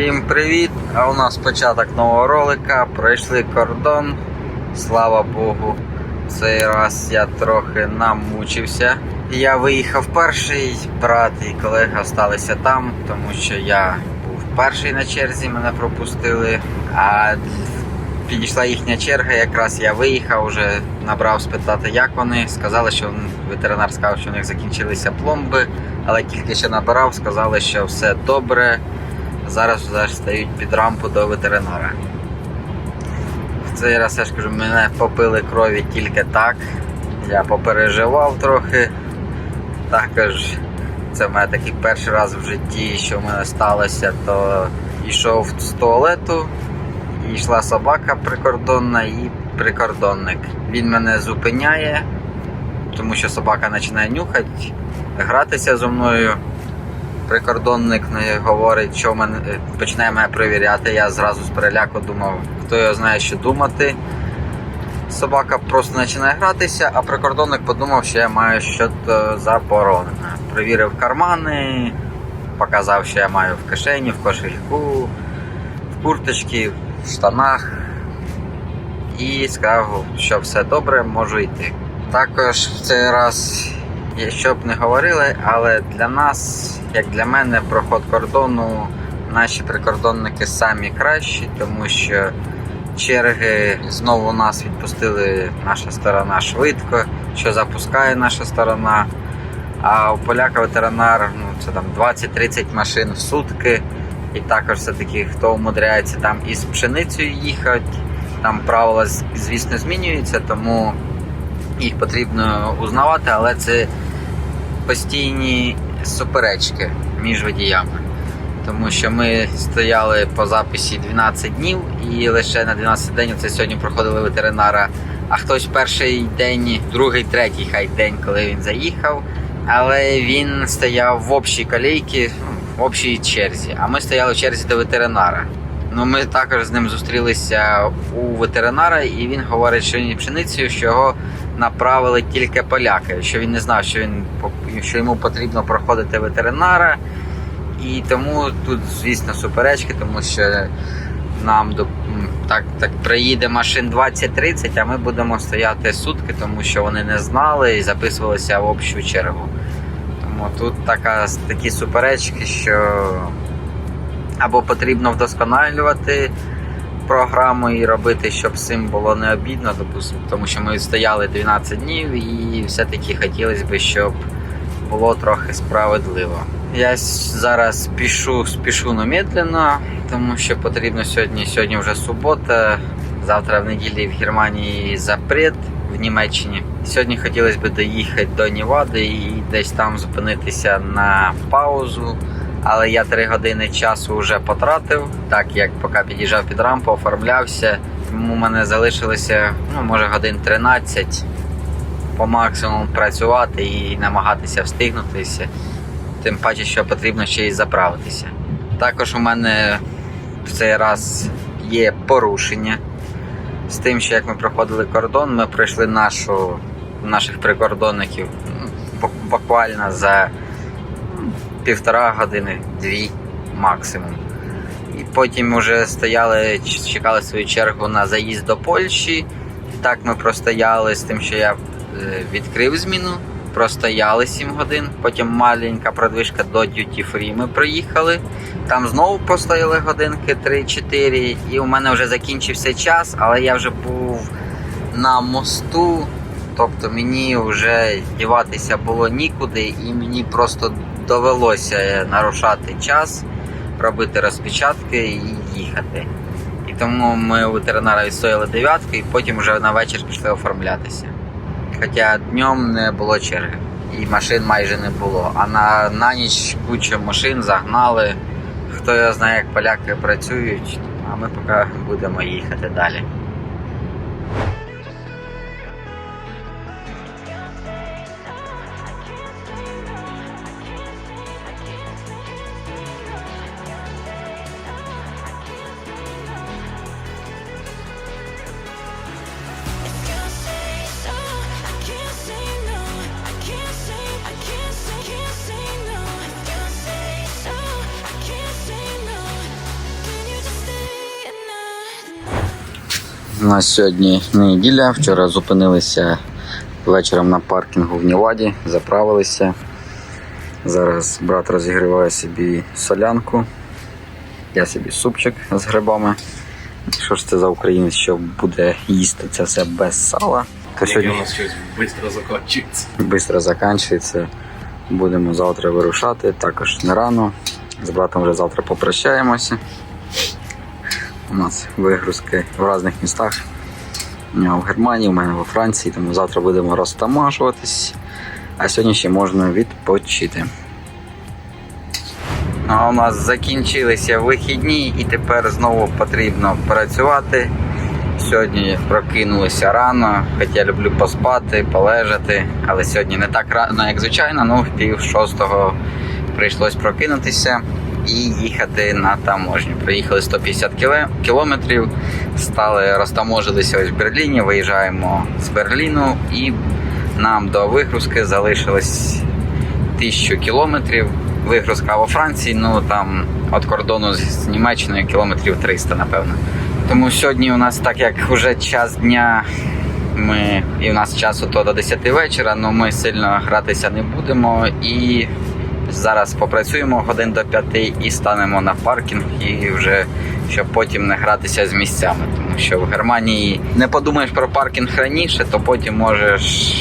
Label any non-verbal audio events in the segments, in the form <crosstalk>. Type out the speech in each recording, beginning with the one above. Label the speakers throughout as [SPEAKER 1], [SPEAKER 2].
[SPEAKER 1] Всім привіт! А у нас початок нового ролика. Пройшли кордон. Слава Богу. Цей раз я трохи намучився. Я виїхав перший, брат і колега залишилися там, тому що я був перший на черзі, мене пропустили. А підійшла їхня черга, якраз я виїхав, вже набрав спитати, як вони. Сказали, що ветеринар сказав, що у них закінчилися пломби, але тільки що набирав, сказали, що все добре. Зараз вже стають під рампу до ветеринара. В цей раз я ж кажу, мене попили крові тільки так. Я попереживав трохи. Також це в мене такий перший раз в житті, що в мене сталося, то йшов з туалету, і йшла собака прикордонна і прикордонник. Він мене зупиняє, тому що собака починає нюхати, гратися зі мною. Прикордонник не говорить, що мене е, починає мене перевіряти. Я зразу з переляку думав, хто його знає, що думати. Собака просто починає гратися, а прикордонник подумав, що я маю щось заборонене. Провірив кармани, показав, що я маю в кишені, в кошельку, в курточці, в штанах. І сказав, що все добре, можу йти. Також в цей раз, що б не говорили, але для нас, як для мене, проход кордону, наші прикордонники самі кращі, тому що черги знову нас відпустили наша сторона швидко, що запускає наша сторона. А у поляка ветеринар ну, це там 20-30 машин в сутки. І також все-таки хто умудряється там із пшеницею їхати, там правила, звісно, змінюються, тому їх потрібно узнавати, але це постійні суперечки між водіями. Тому що ми стояли по записі 12 днів і лише на 12 день це сьогодні проходили ветеринара. А хтось перший день, другий, третій хай день, коли він заїхав. Але він стояв в общій колійці, в общій черзі. А ми стояли в черзі до ветеринара. Ну, ми також з ним зустрілися у ветеринара, і він говорить, що він пшеницею, що його направили тільки поляки, що він не знав, що він що йому потрібно проходити ветеринара. І тому тут, звісно, суперечки, тому що нам до так, так приїде машин 20-30, а ми будемо стояти сутки, тому що вони не знали і записувалися в общу чергу. Тому тут така, такі суперечки, що або потрібно вдосконалювати програму і робити, щоб цим було не обідно, допустимо, тому що ми стояли 12 днів і все-таки хотілося б, щоб було трохи справедливо. Я зараз спішу, спішу намедленно, тому що потрібно сьогодні. Сьогодні вже субота. Завтра в неділі в Германії запрет в Німеччині. Сьогодні хотілося б доїхати до Нівади і десь там зупинитися на паузу. Але я три години часу вже потратив, так як поки під'їжджав під рампу, оформлявся. Тому в мене залишилося ну, може годин 13 по максимуму працювати і намагатися встигнутися. Тим паче, що потрібно ще й заправитися. Також у мене в цей раз є порушення з тим, що як ми проходили кордон, ми пройшли нашу, наших прикордонників ну, буквально за півтора години, дві максимум. І потім вже стояли, чекали свою чергу на заїзд до Польщі. Так ми простояли з тим, що я е, відкрив зміну, простояли 7 годин. Потім маленька продвижка до Duty Free ми проїхали. Там знову постояли годинки 3-4, і у мене вже закінчився час, але я вже був на мосту. Тобто мені вже діватися було нікуди, і мені просто довелося нарушати час, робити розпечатки і їхати. І тому ми у ветеринара відстояли дев'ятку і потім вже на вечір пішли оформлятися. Хоча днем не було черги і машин майже не було. А на, на ніч кучу машин загнали. Хто його знає, як поляки працюють, а ми поки будемо їхати далі. У нас сьогодні неділя. Вчора зупинилися вечором на паркінгу в Ніваді, заправилися. Зараз брат розігріває собі солянку. Я собі супчик з грибами. Що ж це за українець, що буде їсти це все без сала? То
[SPEAKER 2] Сьогодні
[SPEAKER 1] сьогодні
[SPEAKER 2] у нас щось швидко закінчується.
[SPEAKER 1] швидко закінчується. Будемо завтра вирушати, також не рано. З братом вже завтра попрощаємося. У нас вигрузки в різних містах. В Германії, у мене во Франції, тому завтра будемо розтамажуватись, а сьогодні ще можна відпочити. А у нас закінчилися вихідні і тепер знову потрібно працювати. Сьогодні прокинулися рано, хоча люблю поспати, полежати, але сьогодні не так рано, як звичайно, ну в пів шостого прийшлось прокинутися і їхати на таможню. Приїхали 150 кілометрів, стали розтаможилися ось в Берліні, виїжджаємо з Берліну і нам до вигрузки залишилось тисячу кілометрів. Вигрузка во Франції, ну там від кордону з Німеччиною кілометрів 300, напевно. Тому сьогодні у нас, так як вже час дня, ми, і у нас часу то до 10 вечора, але ми сильно гратися не будемо. І зараз попрацюємо годин до 5 і станемо на паркінг, і вже щоб потім не гратися з місцями. Тому що в Германії не подумаєш про паркінг раніше, то потім можеш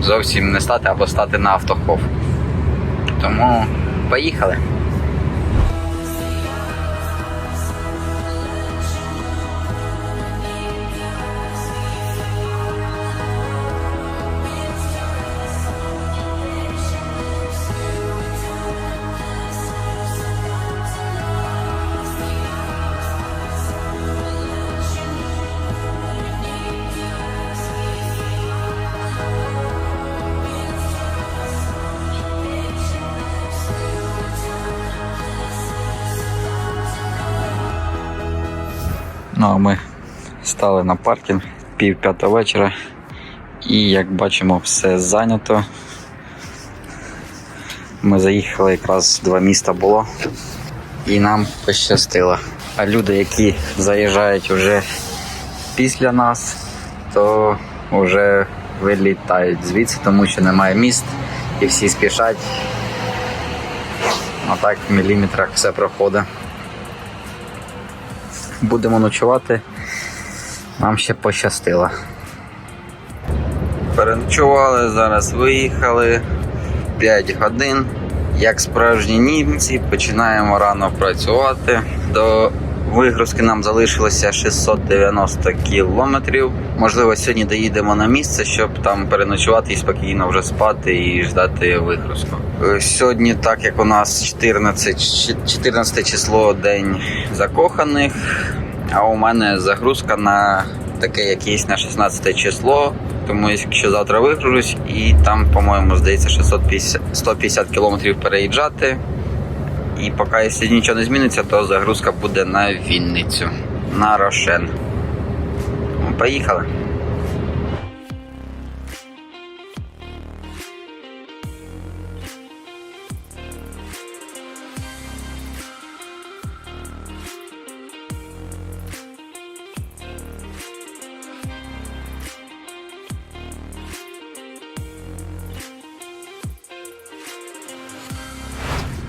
[SPEAKER 1] зовсім не стати або стати на автохов. Тому поїхали. Стали на паркінг пів п'ята вечора. І як бачимо, все зайнято. Ми заїхали якраз два міста було і нам пощастило. А люди, які заїжджають вже після нас, то вже вилітають звідси, тому що немає міст і всі спішать. Отак в міліметрах все проходить будемо ночувати. Нам ще пощастило. Переночували, зараз виїхали 5 годин. Як справжні німці, починаємо рано працювати. До вигрузки нам залишилося 690 кілометрів. Можливо, сьогодні доїдемо на місце, щоб там переночувати і спокійно вже спати і ждати вигрузку. Е, Сьогодні, так як у нас 14, 14 число день закоханих, а у мене загрузка на таке якесь на 16 число. Тому якщо завтра вигружусь, і там, по-моєму, здається, 650, 150 кілометрів переїжджати. І поки якщо нічого не зміниться, то загрузка буде на Вінницю, на Рошен. Поїхали.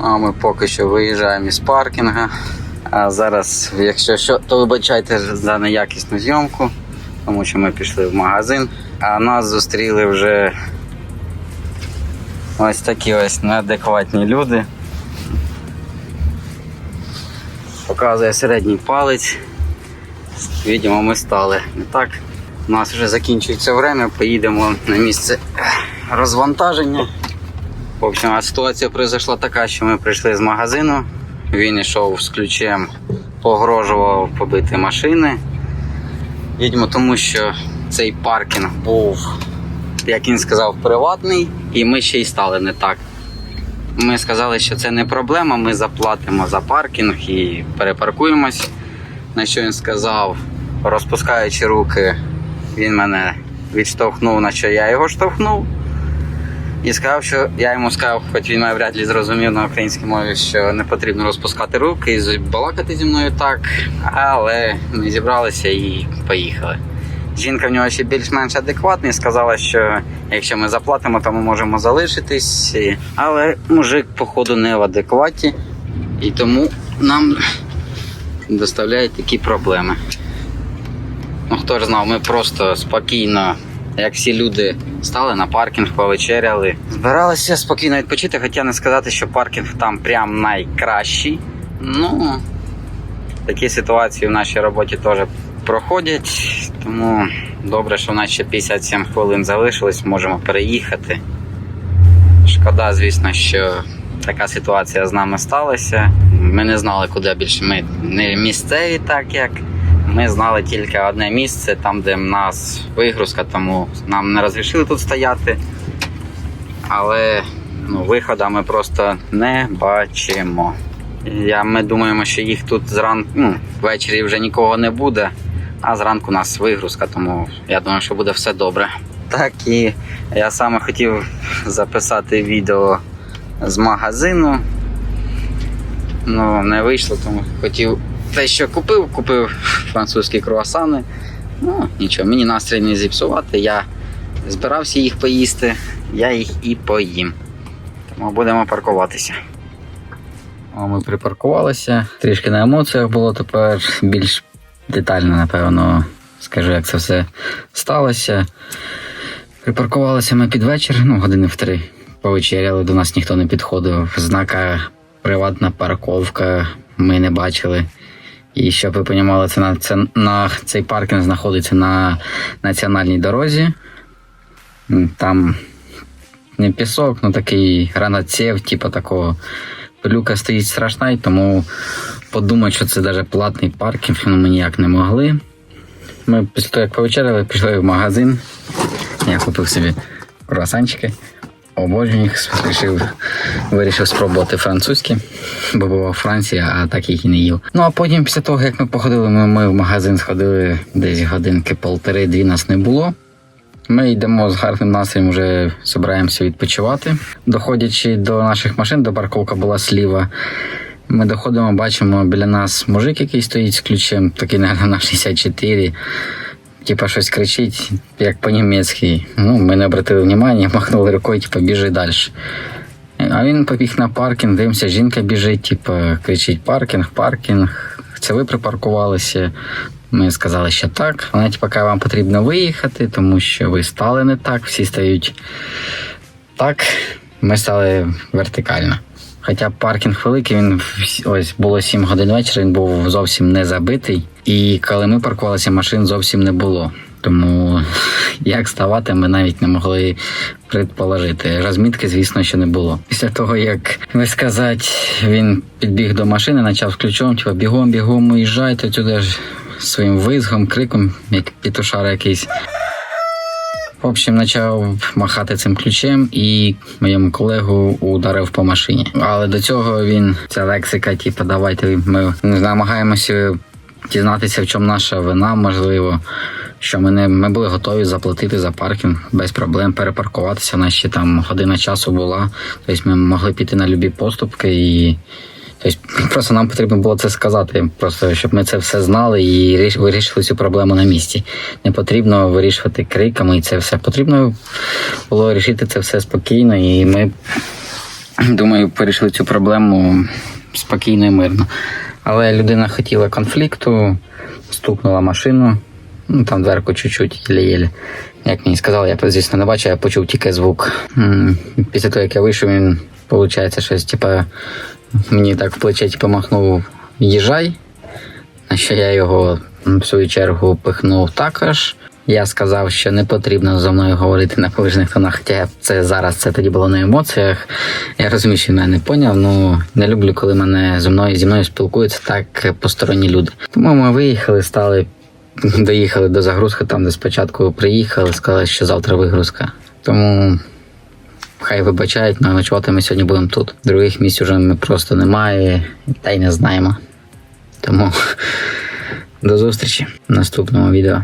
[SPEAKER 1] А ми поки що виїжджаємо із паркінга. А зараз, якщо що, то вибачайте за неякісну зйомку, тому що ми пішли в магазин, а нас зустріли вже ось такі ось неадекватні люди. Показує середній палець. Видимо, ми стали. Не так. У нас вже закінчується время, поїдемо на місце розвантаження. Общем, а ситуація произошла така, що ми прийшли з магазину. Він йшов з ключем, погрожував побити машини. Їдемо, тому що цей паркінг був, як він сказав, приватний, і ми ще й стали не так. Ми сказали, що це не проблема, ми заплатимо за паркінг і перепаркуємось. На що він сказав, розпускаючи руки, він мене відштовхнув, на що я його штовхнув. І сказав, що я йому сказав, хоч він мене вряд ли зрозумів на українській мові, що не потрібно розпускати руки і балакати зі мною так. Але ми зібралися і поїхали. Жінка в нього ще більш-менш адекватна і сказала, що якщо ми заплатимо, то ми можемо залишитись. Але мужик, походу, не в адекваті, і тому нам доставляють такі проблеми. Ну хто ж знав, ми просто спокійно, як всі люди, стали на паркінг, повечеряли. Збиралися спокійно відпочити, хоча не сказати, що паркінг там прям найкращий. Ну, такі ситуації в нашій роботі теж проходять. Тому добре, що в нас ще 57 хвилин залишилось, можемо переїхати. Шкода, звісно, що така ситуація з нами сталася. Ми не знали, куди більше. Ми не місцеві, так як. Ми знали тільки одне місце, там, де в нас вигрузка, тому нам не розрішили тут стояти. Але ну, виходу ми просто не бачимо. Я, ми думаємо, що їх тут зранку, ну, ввечері вже нікого не буде, а зранку у нас вигрузка, тому я думаю, що буде все добре. Так і я саме хотів записати відео з магазину. Ну, не вийшло, тому хотів те, що купив, купив французькі круасани. Ну, нічого, мені настрій не зіпсувати. Я збирався їх поїсти, я їх і поїм. Тому будемо паркуватися. О, ми припаркувалися. Трішки на емоціях було тепер більш детально, напевно, скажу, як це все сталося. Припаркувалися ми під вечір, ну, години в три. Повечеряли, до нас ніхто не підходив. Знака приватна парковка ми не бачили. І щоб ви розуміли, це на, це на цей паркінг знаходиться на національній дорозі. Там не пісок, ну такий гранатцев, типу такого. Пилюка стоїть страшна, і тому подумати, що це навіть платний паркінг, ну ми ніяк не могли. Ми після того, як повечеряли, пішли в магазин. Я купив собі круасанчики. Обожнюю вирішив, вирішив спробувати французькі, бо був у Франції, а так їх і не їв. Ну а потім, після того, як ми походили, ми, ми в магазин сходили десь годинки полтори-дві нас не було. Ми йдемо з гарним настроєм, вже збираємося відпочивати. Доходячи до наших машин, до парковка була сліва. Ми доходимо, бачимо біля нас мужик, який стоїть з ключем, такий, наверное, на 64. Типа щось кричить, як по-німецьки. Ну, ми не обратили внимання, <laughs> махнули рукою, типа, біжи далі. А він побіг на паркінг, дивимося, жінка біжить, типа, кричить паркінг, паркінг. Це ви припаркувалися. Ми сказали, що так. Вона типа каже, вам потрібно виїхати, тому що ви стали не так, всі стають так. Ми стали вертикально. Хоча паркінг великий, він ось було 7 годин вечора, він був зовсім не забитий. І коли ми паркувалися, машин зовсім не було. Тому <laughs> як ставати, ми навіть не могли предположити. Розмітки, звісно, що не було. Після того, як ви сказати, він підбіг до машини, почав з ключом, типу, бігом, бігом, уїжджайте туди ж своїм визгом, криком, як пітушар якийсь. В общем, почав махати цим ключем і моєму колегу ударив по машині. Але до цього він ця лексика, типу, давайте ми намагаємося дізнатися, в чому наша вина, можливо. Що ми не ми були готові заплатити за паркінг без проблем, перепаркуватися. У нас ще там година часу була. Тобто ми могли піти на любі поступки і. Тобто просто нам потрібно було це сказати, просто щоб ми це все знали і вирішили цю проблему на місці. Не потрібно вирішувати криками і це все. Потрібно було вирішити це все спокійно, і ми, думаю, вирішили цю проблему спокійно і мирно. Але людина хотіла конфлікту, стукнула машину, ну там дверку чуть-чуть, єлі-єлі. Як мені сказали, я звісно не бачив, я почув тільки звук. Після того, як я вийшов, він, виходить, щось, типа, мені так в плече типу, махнув їжай, на що я його в свою чергу пихнув також. Я сказав, що не потрібно зі мною говорити на поважних тонах, хоча це зараз це тоді було на емоціях. Я розумію, що він мене не поняв, ну не люблю, коли мене зі мною зі мною спілкуються так посторонні люди. Тому ми виїхали, стали, доїхали до загрузки, там де спочатку приїхали, сказали, що завтра вигрузка. Тому Хай вибачають, але ночувати ми сьогодні будемо тут. Других місць уже ми просто немає, та й не знаємо. Тому <laughs> до зустрічі в наступному відео.